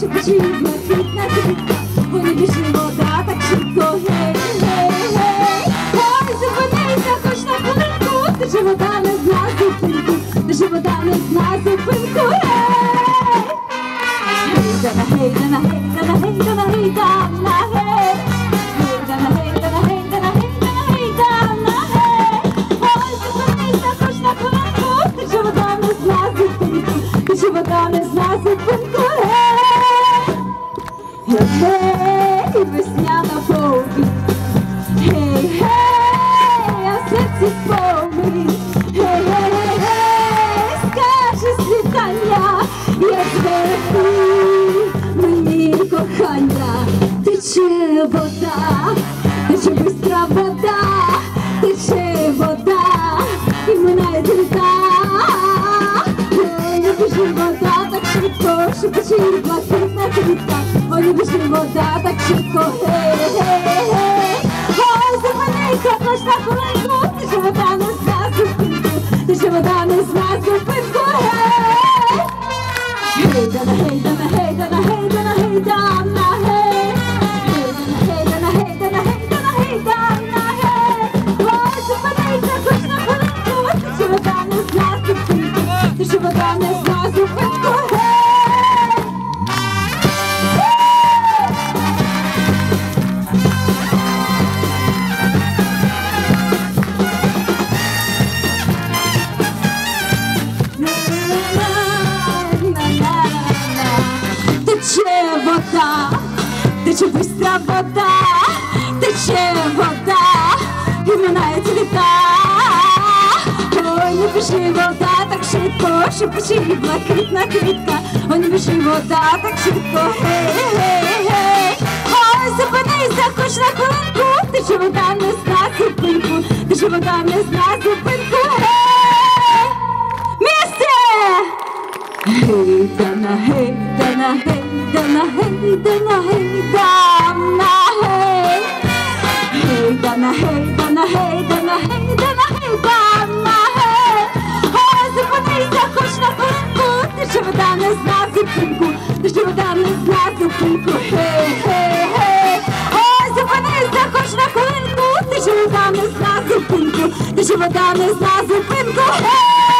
швидко, що почує блакитна квітка. Як зверху мені кохання Тече вода, тече бистра вода Тече вода, і минає літа Ой, не біжи вода так швидко, почує блакитна квітка. Ой, не вода так швидко, гей, гей, гей Ой, зупинися, хоч на хвилинку вода не зна зупинку ж вода не зна зупинку, вода, тече вода, і минають літа. Ой, не біжи вода так швидко, що почує блакитна квітка. Ой, не біжи вода так швидко, гей, гей, гей. Ой, зупинися, хоч на хвилинку, ж вода не зна зупинку, ж вода не зна зупинку, гей. Місце! Heydana heydana heydana heydana heydana hey Heydana heydana heydana heydana heydana hey Ой, зупинися, хоч на хвилинку. Ти ж вода не зна зупинку. Ти ж вода не зна зупинку. Гей, гей, гей. Ой, зупинися, хоч на хвилинку. Ти ж вода не зна зупинку. Ти ж вода не зна зупинку. Гей